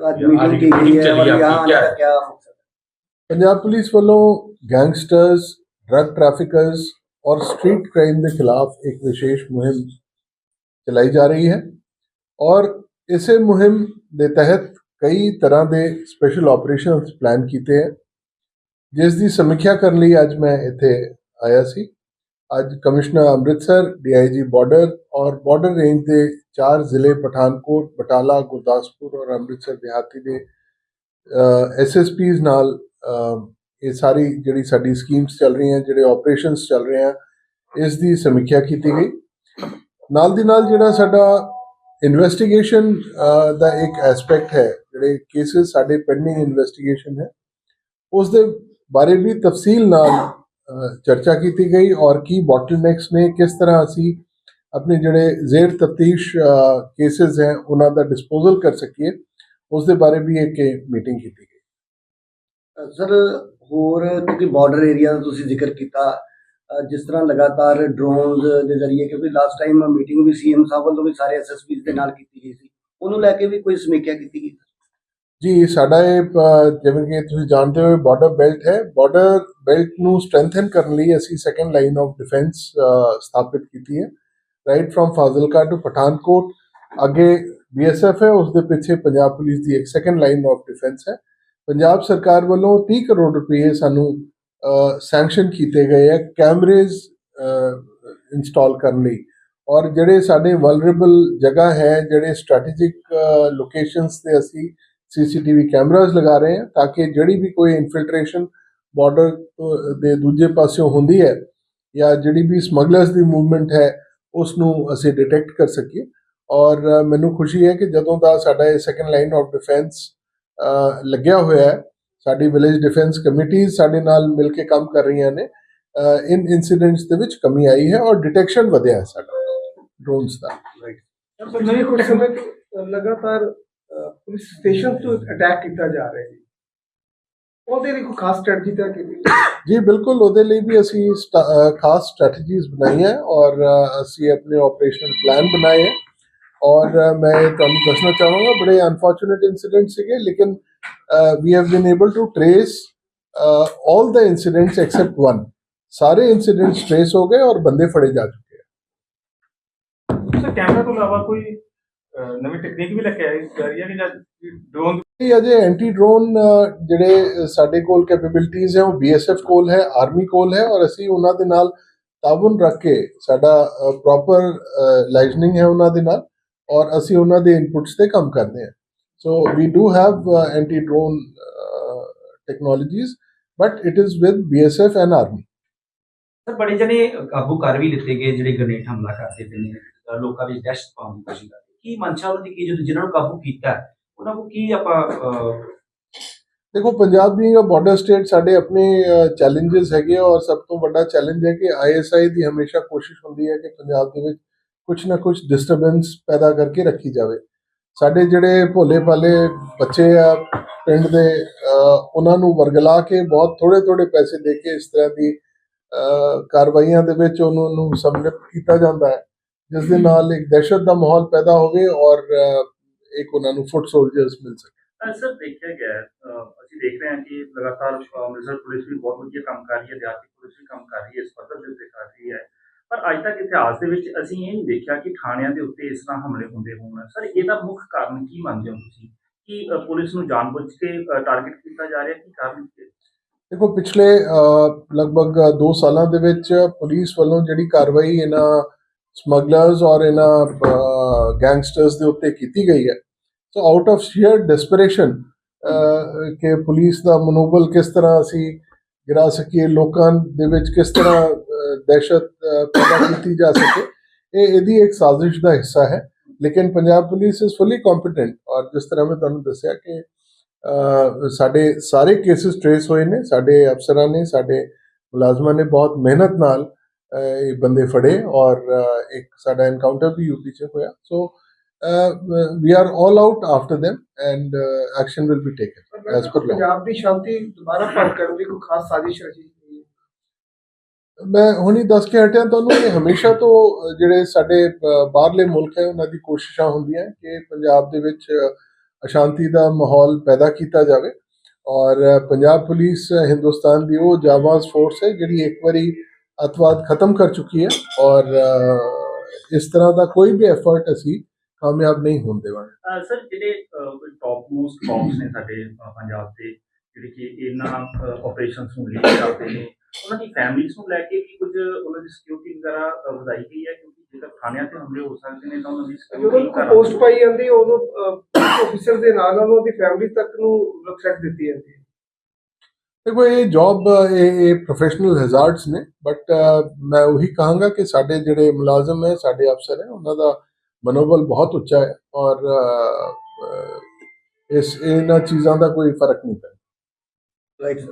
आज मीटिंग की गई है और यहाँ आने का क्या मकसद है ਪੰਜਾਬ ਪੁਲਿਸ ਵੱਲੋਂ ਗੈਂਗਸਟਰਸ ਡਰੱਗ ਟ੍ਰੈਫਿਕਰਸ ਔਰ ਸਟਰੀਟ ਕ੍ਰਾਈਮ ਦੇ ਖਿਲਾਫ ਇੱਕ ਵਿਸ਼ੇਸ਼ ਮੁਹਿੰਮ ਚਲਾਈ ਜਾ ਰਹੀ ਹੈ ਔਰ ਇਸੇ ਮੁਹਿੰਮ ਦੇ ਤਹਿਤ ਕਈ ਤਰ੍ਹਾਂ ਦੇ ਸਪੈਸ਼ਲ ਆਪਰੇਸ਼ਨਸ ਪਲਾਨ ਕੀਤੇ ਹੈ ਜਿਸ ਦੀ ਸਮੀਖਿਆ ਕਰਨ ਲਈ ਅੱਜ ਮੈਂ ਇੱਥੇ ਆਇਆ ਸੀ ਅੱਜ ਕਮਿਸ਼ਨਰ ਅੰਮ੍ਰਿਤਸਰ ਡੀਆਈਜੀ ਬਾਰਡਰ ਔਰ ਬਾਰਡਰ ਰੇਂਜ ਦੇ ਚਾਰ ਜ਼ਿਲ੍ਹੇ ਪਠਾਨਕੋਟ, ਬਟਾਲਾ, ਗੁਰਦਾਸਪੁਰ ਔਰ ਅੰਮ੍ਰਿਤਸਰ ਦਿਹਾਤੀ ਦੇ ਐਸਐਸਪੀਜ਼ ਨਾਲ ਇਹ ਸਾਰੀ ਜਿਹੜੀ ਸਾਡੀ ਸਕੀਮਸ ਚੱਲ ਰਹੀਆਂ, ਜਿਹੜੇ ਆਪਰੇਸ਼ਨਸ ਚੱਲ ਰਹੇ ਆ, ਇਸ ਦੀ ਸਮੀਖਿਆ ਕੀਤੀ ਗਈ। ਨਾਲ ਦੀ ਨਾਲ ਜਿਹੜਾ ਸਾਡਾ ਇਨਵੈਸਟੀਗੇਸ਼ਨ ਦਾ ਇੱਕ ਐਸਪੈਕਟ ਹੈ, ਜਿਹੜੇ ਕੇसेस ਸਾਡੇ ਪੈਂਡਿੰਗ ਇਨਵੈਸਟੀਗੇਸ਼ਨ ਹੈ, ਉਸ ਦੇ ਬਾਰੇ ਵੀ ਤਫਸੀਲ ਨਾਲ ਚਰਚਾ ਕੀਤੀ ਗਈ ਔਰ ਕੀ ਬੋਟਲਨੈਕਸ ਨੇ, ਕਿਸ ਤਰ੍ਹਾਂ ਅਸੀਂ ਆਪਣੇ ਜਿਹੜੇ ਜ਼ੇਰ ਤਫਤੀਸ਼ ਕੇसेस ਹੈ, ਉਹਨਾਂ ਦਾ ਡਿਸਪੋਜ਼ਲ ਕਰ ਸਕੀਏ ਉਸ ਦੇ ਬਾਰੇ ਵੀ ਇੱਕ ਮੀਟਿੰਗ ਕੀਤੀ ਗਈ। ਸਰ, ਹੋਰ ਕਿਉਂਕਿ ਬਾਰਡਰ ਏਰੀਆ ਦਾ ਤੁਸੀਂ ਜ਼ਿਕਰ ਕੀਤਾ ਜਿਸ ਤਰ੍ਹਾਂ ਲਗਾਤਾਰ ਡਰੋਨਸ ਦੇ ਜ਼ਰੀਏ, ਕਿਉਂਕਿ ਲਾਸਟ ਟਾਈਮ ਮੀਟਿੰਗ ਵੀ ਸੀਐਮ ਸਾਹਿਬ ਵੱਲੋਂ ਵੀ ਸਾਰੇ ਐਸਐਸਪੀਜ਼ ਦੇ ਨਾਲ ਕੀਤੀ ਗਈ ਸੀ, ਉਹਨੂੰ ਲੈ ਕੇ ਵੀ ਕੋਈ ਸਮੀਖਿਆ ਕੀਤੀ ਗਈ? ਜੀ, ਸਾਡਾ ਇਹ ਜਿਵੇਂ ਕਿ ਤੁਸੀਂ ਜਾਣਦੇ ਹੋ ਬਾਰਡਰ ਬੈਲਟ ਹੈ। ਬਾਰਡਰ ਬੈਲਟ ਨੂੰ ਸਟਰੈਂਥਨ ਕਰਨ ਲਈ ਅਸੀਂ ਸੈਕੰਡ ਲਾਈਨ ਆਫ ਡਿਫੈਂਸ ਸਥਾਪਿਤ ਕੀਤੀ ਹੈ। Right from Fazilka to Pathankot ਅੱਗੇ ਬੀਐਸਐਫ ਹੈ, ਉਸ ਦੇ ਪਿੱਛੇ ਪੰਜਾਬ ਪੁਲਿਸ ਦੀ ਇੱਕ ਸੈਕੰਡ ਲਾਈਨ ਆਫ ਡਿਫੈਂਸ ਹੈ। ਪੰਜਾਬ ਸਰਕਾਰ ਵੱਲੋਂ 30 ਕਰੋੜ ਰੁਪਏ ਸਾਨੂੰ ਸੈਂਕਸ਼ਨ ਕੀਤੇ ਗਏ ਹੈ ਕੈਮਰੇਜ਼ ਇੰਸਟਾਲ ਕਰਨ ਲਈ। ਔਰ ਜਿਹੜੇ ਸਾਡੇ ਵਲਨਰੇਬਲ ਜਗ੍ਹਾ ਹੈ, ਜਿਹੜੇ ਸਟ੍ਰੈਟੇਜਿਕ ਲੋਕੇਸ਼ਨਸ ਤੇ ਅਸੀਂ ਸੀਸੀਟੀਵੀ ਕੈਮਰਾਜ਼ ਲਗਾ ਰਹੇ ਹਾਂ ਤਾਂ ਕਿ ਜਿਹੜੀ ਵੀ ਕੋਈ ਇਨਫਿਲਟ੍ਰੇਸ਼ਨ ਬਾਰਡਰ ਦੇ ਦੂਜੇ ਪਾਸਿਓਂ ਹੁੰਦੀ ਹੈ ਜਾਂ ਜਿਹੜੀ ਵੀ ਸਮਗਲਰਸ ਦੀ ਮੂਵਮੈਂਟ ਹੈ ਉਸ ਨੂੰ ਅਸੀਂ ਡਿਟੈਕਟ ਕਰ ਸਕੀਏ। ਔਰ ਮੈਨੂੰ ਖੁਸ਼ੀ ਹੈ ਕਿ ਜਦੋਂ ਦਾ ਸਾਡਾ ਇਹ ਸੈਕੰਡ ਲਾਈਨ ਆਫ ਡਿਫੈਂਸ ਲੱਗਿਆ ਹੋਇਆ ਹੈ, ਸਾਡੀ ਵਿਲੇਜ ਡਿਫੈਂਸ ਕਮੇਟੀ ਸਾਡੇ ਨਾਲ ਮਿਲ ਕੇ ਕੰਮ ਕਰ ਰਹੀਆਂ ਨੇ ਇਨ ਇਨਸੀਡੈਂਟਸ ਦੇ ਵਿੱਚ ਕਮੀ ਆਈ ਹੈ ਔਰ ਡਿਟੈਕਸ਼ਨ ਵਧਿਆ ਹੈ ਸਾਡਾ ਡਰੋਨਸ ਦਾ। ਪਿਛਲੇ ਕੁਝ ਸਮੇਂ ਤੋਂ ਲਗਾਤਾਰ ਪੁਲਿਸ ਸਟੇਸ਼ਨ ਤੋਂ ਅਟੈਕ ਕੀਤਾ ਜਾ ਰਿਹਾ ਹੈ ਉਹਦੇ ਲਈ ਕੋਈ ਖਾਸ ਸਟ੍ਰੈਟਜੀ ਤਾਂ ਕੀਤੀ ਜੀ ਬਿਲਕੁਲ ਉਹਦੇ ਲਈ ਵੀ ਅਸੀਂ ਸਟਾ- ਅ, ਖਾਸ ਸਟ੍ਰੈਟਜੀਜ਼ ਬਣਾਈਆਂ ਔਰ ਅ, ਅਸੀਂ ਆਪਣੇ ਆਪਰੇਸ਼ਨਲ ਪਲਾਨ ਬਣਾਏ ਹੈ ਔਰ ਅ, ਮੈਂ ਤੁਹਾਨੂੰ ਦੱਸਣਾ ਚਾਹਾਂਗਾ ਬੜੇ ਅਨਫੋਰਚੂਨੇਟ ਇਨਸੀਡੈਂਟ ਸੀਗੇ ਲੇਕਿਨ we have been able to trace all the incidents except one ਸਾਰੇ ਇਨਸੀਡੈਂਟਸ ਟ੍ਰੇਸ ਹੋ ਗਏ ਔਰ ਬੰਦੇ ਫੜੇ ਜਾ ਚੁੱਕੇ ਹੈ ਸਰ ਕੈਮਰਾ ਤੋਂ ਇਲਾਵਾ ਕੋਈ ਅਹ, ਨਵੀਂ ਟੈਕਨੀਕ ਵੀ ਲੈ ਕੇ ਆਈ ਜਾ ਰਹੀ ਹੈ ਕਿ ਜਾਂ ਡਰੋਨ ਇਹ ਅਜੇ ਐਂਟੀ ਡਰੋਨ ਜਿਹੜੇ ਸਾਡੇ ਕੋਲ ਕੈਪੇਬਿਲਿਟੀਆਂ ਹੈ ਉਹ ਬੀਐਸਐਫ ਕੋਲ ਹੈ ਆਰਮੀ ਕੋਲ ਹੈ ਔਰ ਅਸੀਂ ਉਹਨਾਂ ਦੇ ਨਾਲ ਤਾਬਨ ਰੱਖ ਕੇ ਸਾਡਾ ਪ੍ਰੋਪਰ ਲਾਈਜ਼ਨਿੰਗ ਹੈ ਉਹਨਾਂ ਦੇ ਨਾਲ ਔਰ ਅਸੀਂ ਉਹਨਾਂ ਦੇ ਇਨਪੁਟਸ ਤੇ ਕੰਮ ਕਰਦੇ ਹਾਂ। So we do have anti drone technologies but it is with BSF and army sir ਬੜੇ ਜਣੇ ਕਾਬੂ ਕਰ ਵੀ ਲਿੱਤੇ ਗਏ ਜਿਹੜੇ ਗ੍ਰਨੇਡ ਹਮਲਾ ਕਰਦੇ ਪਏ ਨੇ। ਲੋਕਾਂ ਵਿੱਚ ਦਹਿਸ਼ਤ ਪਾਉਣ ਦੀ ਕੋਸ਼ਿਸ਼ ਕਰਦੇ ਕੀ ਮਨਸ਼ਾ ਉਹਨਾਂ ਦੀ ਕੀ ਜਦੋਂ ਜਿਨ੍ਹਾਂ ਨੂੰ ਕਾਬੂ ਕੀਤਾ ਉਹਨਾਂ ਨੂੰ ਕੀ ਆਪਾਂ ਦੇਖੋ, Punjab being a border state ਸਾਡੇ ਆਪਣੇ ਚੈਲੰਜਸ ਹੈਗੇ ਆ ਔਰ ਸਭ ਤੋਂ ਵੱਡਾ ਚੈਲੰਜ ਹੈ ਕਿ ਆਈਐਸਆਈ ਦੀ ਹਮੇਸ਼ਾ ਕੋਸ਼ਿਸ਼ ਹੁੰਦੀ ਹੈ ਕਿ ਪੰਜਾਬ ਦੇ ਵਿੱਚ ਕੁਝ ਨਾ ਕੁਝ ਡਿਸਟਰਬੈਂਸ ਪੈਦਾ ਕਰਕੇ ਰੱਖੀ ਜਾਵੇ। ਸਾਡੇ ਜਿਹੜੇ ਭੋਲੇ ਭਾਲੇ ਬੱਚੇ ਆ, ਪਿੰਡ ਦੇ ਉਹਨਾਂ ਨੂੰ ਵਰਗਲਾ ਕੇ ਬਹੁਤ ਥੋੜੇ ਥੋੜੇ ਪੈਸੇ ਦੇ ਕੇ ਇਸ ਤਰ੍ਹਾਂ ਦੀ ਕਾਰਵਾਈਆਂ ਦੇ ਵਿੱਚ ਉਹਨਾਂ ਨੂੰ ਸੰਮਿਲਿਤ ਕੀਤਾ ਜਾਂਦਾ ਹੈ। ਜਿਸ ਦੇ ਨਾਲ ਇੱਕ ਦਹਿਸ਼ਤ ਦਾ ਮਾਹੌਲ ਪੈਦਾ ਹੋਵੇ ਔਰ ਇੱਕ ਉਹਨਾਂ ਨੂੰ ਫੁੱਟ ਸੋਲਜਰਸ ਮਿਲ ਸਕੇ। ਅਹ ਸਰ ਦੇਖਿਆ ਗਿਆ ਅਸੀਂ ਦੇਖ ਰਹੇ ਹਾਂ ਕਿ ਲਗਾਤਾਰ ਅੰਮ੍ਰਿਤਸਰ ਪੁਲਿਸ ਵੀ ਬਹੁਤ ਵਧੀਆ ਕੰਮ ਕਰ ਰਹੀ ਹੈ ਦਿਹਾਤੀ ਪੁਲਿਸ ਵੀ ਕੰਮ ਕਰ ਰਹੀ ਹੈ ਇਸ ਪੱਧਰ ਦੇ ਉੱਤੇ ਕਰ ਰਹੀ ਹੈ। ਪਰ ਅੱਜ ਤੱਕ ਇਤਿਹਾਸ ਦੇ ਵਿੱਚ ਅਸੀਂ ਇਹ ਨਹੀਂ ਦੇਖਿਆ ਕਿ ਥਾਣਿਆਂ ਦੇ ਉੱਤੇ ਇਸ ਤਰ੍ਹਾਂ ਹਮਲੇ ਹੁੰਦੇ ਹੋਣ। ਸਰ ਇਹਦਾ ਮੁੱਖ ਕਾਰਨ ਕੀ ਮੰਨਦੇ ਹੋ ਤੁਸੀਂ? ਕਿ ਪੁਲਿਸ ਨੂੰ ਜਾਣਬੁੱਝ ਕੇ ਟਾਰਗੇਟ ਕੀਤਾ ਜਾ ਰਿਹਾ ਕੀ ਕਾਰਨ ਕੀ ਹੈ? ਦੇਖੋ ਪਿਛਲੇ ਲਗਭਗ 2 ਸਾਲਾਂ ਦੇ ਵਿੱਚ ਪੁਲਿਸ ਵੱਲੋਂ ਜਿਹੜੀ ਕਾਰਵਾਈ ਇਹਨਾਂ ਸਮਗਲਰਸ ਔਰ ਇਹਨਾਂ ਗੈਂਗਸਟਰਸ ਦੇ ਉੱਤੇ ਕੀਤੀ ਗਈ ਹੈ। So out of sheer desperation ਕਿ ਪੁਲਿਸ ਦਾ ਮਨੋਬਲ ਕਿਸ ਤਰ੍ਹਾਂ ਅਸੀਂ ਗਿਰਾ ਸਕੀਏ, ਲੋਕਾਂ ਦੇ ਵਿੱਚ ਕਿਸ ਤਰ੍ਹਾਂ ਦਹਿਸ਼ਤ ਪੈਦਾ ਕੀਤੀ ਜਾ ਸਕੇ, ਇਹ ਇਹਦੀ ਇੱਕ ਸਾਜ਼ਿਸ਼ ਦਾ ਹਿੱਸਾ ਹੈ। ਲੇਕਿਨ Punjab police is fully competent ਔਰ ਜਿਸ ਤਰ੍ਹਾਂ ਮੈਂ ਤੁਹਾਨੂੰ ਦੱਸਿਆ ਕਿ ਸਾਡੇ ਸਾਰੇ ਕੇਸਿਸ ਟ੍ਰੇਸ ਹੋਏ ਨੇ, ਸਾਡੇ ਅਫਸਰਾਂ ਨੇ, ਸਾਡੇ ਮੁਲਾਜ਼ਮਾਂ ਨੇ ਬਹੁਤ ਮਿਹਨਤ ਨਾਲ ਇਹ ਬੰਦੇ ਫੜੇ ਔਰ ਇੱਕ ਸਾਡਾ ਐਨਕਾਊਂਟਰ ਵੀ ਯੂਪੀ 'ਚ ਹੋਇਆ। So we are all out after them and action will be taken as per law. Punjab ਦੀ ਸ਼ਾਂਤੀ ਦੁਬਾਰਾ ਭੰਗ ਕਰਨ ਦੀ ਕੋਈ ਖਾਸ ਸਾਜ਼ਿਸ਼ ਰਚੀ ਮੈਂ ਹੁਣੀ ਦੱਸ ਕੇ ਹਟਿਆ ਤੁਹਾਨੂੰ ਕਿ ਹਮੇਸ਼ਾ ਤੋਂ ਜਿਹੜੇ ਸਾਡੇ ਬਾਹਰਲੇ ਮੁਲਕ ਹੈ ਉਹਨਾਂ ਦੀ ਕੋਸ਼ਿਸ਼ਾਂ ਹੁੰਦੀਆਂ ਕਿ ਪੰਜਾਬ ਦੇ ਵਿੱਚ ਅਸ਼ਾਂਤੀ ਦਾ ਮਾਹੌਲ ਪੈਦਾ ਕੀਤਾ ਜਾਵੇ। ਔਰ ਪੰਜਾਬ ਪੁਲਿਸ ਹਿੰਦੁਸਤਾਨ ਦੀ ਉਹ ਜਾਬਾਜ਼ ਫੋਰਸ ਹੈ ਜਿਹੜੀ ਇੱਕ ਵਾਰੀ ਅਤਵਾਦ ਖਤਮ ਕਰ ਚੁੱਕੀ ਹੈ ਔਰ ਇਸ ਤਰ੍ਹਾਂ ਦਾ ਕੋਈ ਵੀ ਐਫਰਟ ਅਸੀਂ ਕਾਮਯਾਬ ਨਹੀਂ ਹੋਣ ਦੇਵਾਂਗੇ। ਸਰ ਜਿਹੜੇ ਟੌਪ ਮੋਸਟ ਕੌਪਸ ਨੇ ਸਾਡੇ ਪੰਜਾਬ ਦੇ ਜਿਹੜੇ ਕਿ ਇਹਨਾਂ ਆਪਰੇਸ਼ਨਸ ਨੂੰ ਲੀਡ ਕਰਦੇ ਨੇ ਉਹਨਾਂ ਦੀ ਫੈਮਿਲੀਜ਼ ਨੂੰ ਲੈ ਕੇ ਵੀ ਕੁਝ ਉਹਨਾਂ ਦੀ ਸਿਕਿਉਰਿਟੀ ਵਗੈਰਾ ਵਧਾਈ ਗਈ ਹੈ? ਕਿਉਂਕਿ ਜੇਕਰ ਥਾਣਿਆਂ ਤੇ ਹਮਲੇ ਹੋ ਸਕਦੇ ਨੇ ਤਾਂ ਉਹਨਾਂ ਦੀ ਸਿਕਿਉਰਿਟੀ ਪੋਸਟ ਪਾਈ ਜਾਂਦੀ ਉਦੋਂ ਆਫੀਸਰ ਦੇ ਨਾਲ ਨਾਲ ਉਹਦੀ ਫੈਮਿਲੀ ਤੱਕ ਨੂੰ ਰਿਸਪੈਕਟ ਦਿੱਤੀ ਜਾਂਦੀ ਹੈ। ਦੇਖੋ, ਇਹ ਜੌਬ ਇਹ ਇਹ ਪ੍ਰੋਫੈਸ਼ਨਲ ਹੈਜ਼ਾਰਡਸ ਨੇ ਬਟ ਮੈਂ ਉਹੀ ਕਹਾਂਗਾ ਕਿ ਸਾਡੇ ਜਿਹੜੇ ਮੁਲਾਜ਼ਮ ਹੈ, ਸਾਡੇ ਅਫਸਰ ਹੈ, ਉਹਨਾਂ ਦਾ ਮਨੋਬਲ ਬਹੁਤ ਉੱਚਾ ਹੈ ਔਰ ਇਸ, ਇਹਨਾਂ ਚੀਜ਼ਾਂ ਦਾ ਕੋਈ ਫ਼ਰਕ ਨਹੀਂ ਪੈਂਦਾ। Right sir